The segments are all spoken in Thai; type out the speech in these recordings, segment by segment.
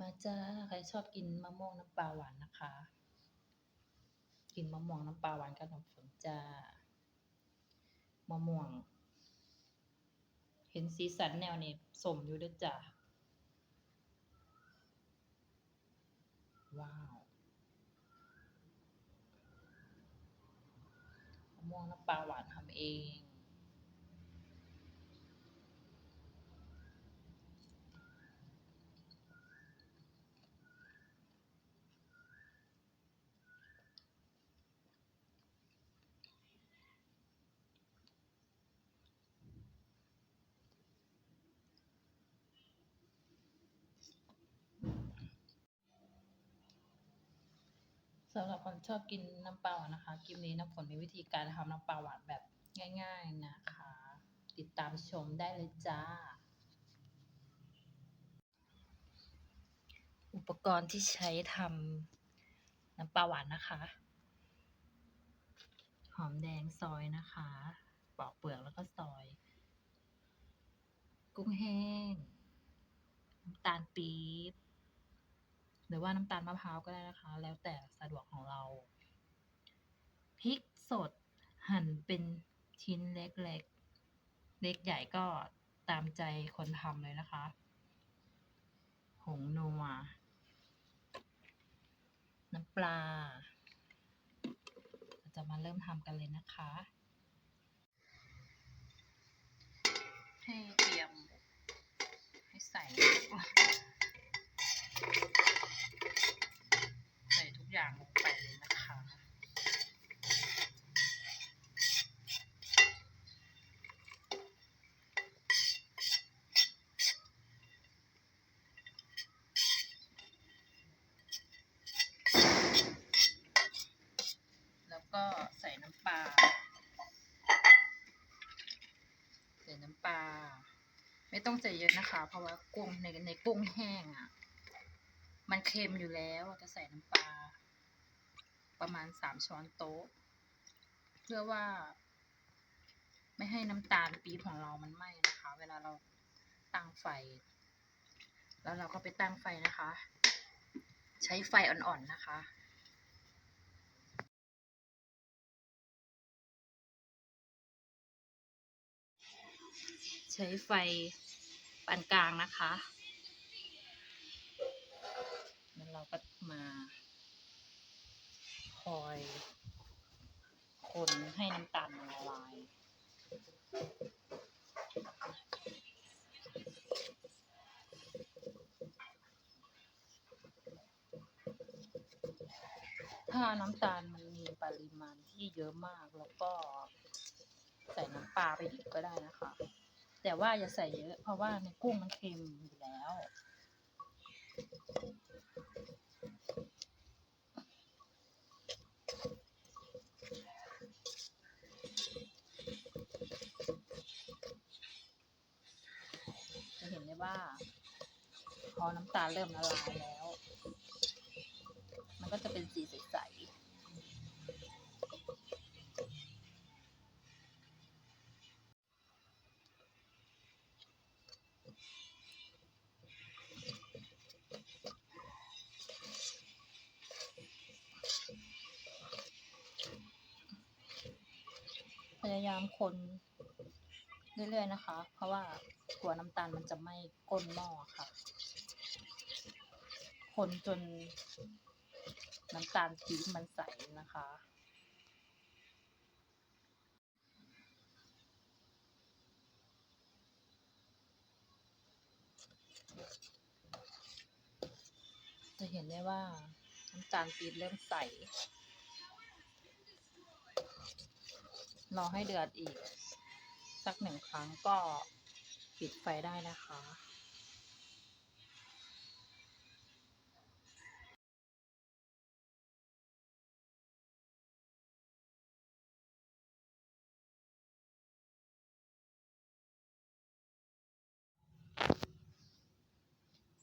มาจ้าใครชอบกินมะม่วงน้ำปลาหวานนะคะ กินมะม่วงน้ำปลาหวานกับน้ำฝนจ้ามะม่วง เห็นสีสันแนวนี้สมอยู่ด้วยจ้าว้าวมะม่วงน้ำปลาหวานทำเอง สำหรับคนชอบกินน้ำปลาหวานนะคะคลิปนี้น้ำฝนมีวิธีการทำน้ำปลาหวานแบบง่าย ๆนะคะ ติดตามชมได้เลยจ้า อุปกรณ์ที่ใช้ทำน้ำปลาหวานนะคะ หอมแดงซอยนะคะปอกเปลือกแล้วก็ซอย กุ้งแห้ง น้ำตาลปี๊บหรือว่าน้ำตาลมะพร้าวก็ได้นะคะ แล้วแต่สะดวกของเรา พริก สด หั่นเป็นชิ้นเล็กๆ เล็กใหญ่ก็ตามใจคนทำเลยนะคะผงนัว น้ำปลาเราจะมาเริ่มทำกันเลยนะคะ ให้เตรียม ให้ใส่ใส่ทุกอย่างลงไปเลยนะคะ แล้วก็ใส่น้ำปลา ใส่น้ำปลา ไม่ต้องใส่เยอะนะคะ เพราะว่ากุ้งในในกุ้งแห้งอะ มันเค็มอยู่แล้วจะใส่น้ำปลาประมาณสามช้อนโต๊ะ เพื่อว่า ไม่ให้น้ำตาลปี๊บของเรามันไหม้นะคะ เวลาเราตั้งไฟ แล้วเราก็ไปตั้งไฟนะคะ ใช้ไฟอ่อนๆนะคะใช้ไฟ ปานกลางนะคะแล้วเราก็มาคอยคนให้น้ำตาลมันละลายถ้าน้ำตาลมันมีปริมาณที่เยอะมากแล้วก็ใส่น้ำปลาไปอีกก็ได้นะคะ แต่ว่าอย่าใส่เยอะ เพราะว่าในกุ้งมันเค็มอยู่แล้ว จะเห็นได้ว่า พอน้ำตาลเริ่มละลายแล้ว มันก็จะเป็นสีใสๆ ยายามคนเรื่อยๆนะคะ เพราะว่ากลัวน้ำตาลมันจะไม้ก้นหม้อค่ะ คนจนน้ำตาลปี๊บมันใสนะคะ จะเห็นได้ว่าน้ำตาลปี๊บเริ่มใส รอให้เดือดอีก สักหนึ่งครั้งก็ปิดไฟได้นะคะ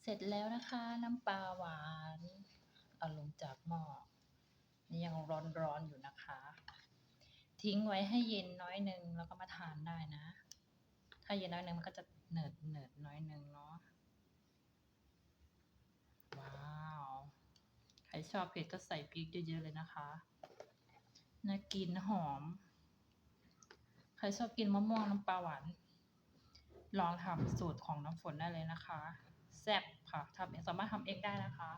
เสร็จแล้วนะคะน้ำปลาหวานเอาลงจากหม้อนี่ยังร้อนๆอยู่นะคะ ทิ้งไว้ให้เย็นน้อยหนึ่งแล้วก็มาทานได้นะ ถ้าเย็นน้อยหนึ่งมันก็จะเนิดเนิดน้อยหนึ่งเนาะว้าวใครชอบเผ็ดก็ใส่พริกเยอะๆเลยนะคะน่ากินหอม ใครชอบกินมะม่วงน้ำปลาหวานลองทำสูตรของน้ำฝนได้เลยนะคะ แซ่บค่ะทำเองสามารถทำเองได้นะคะ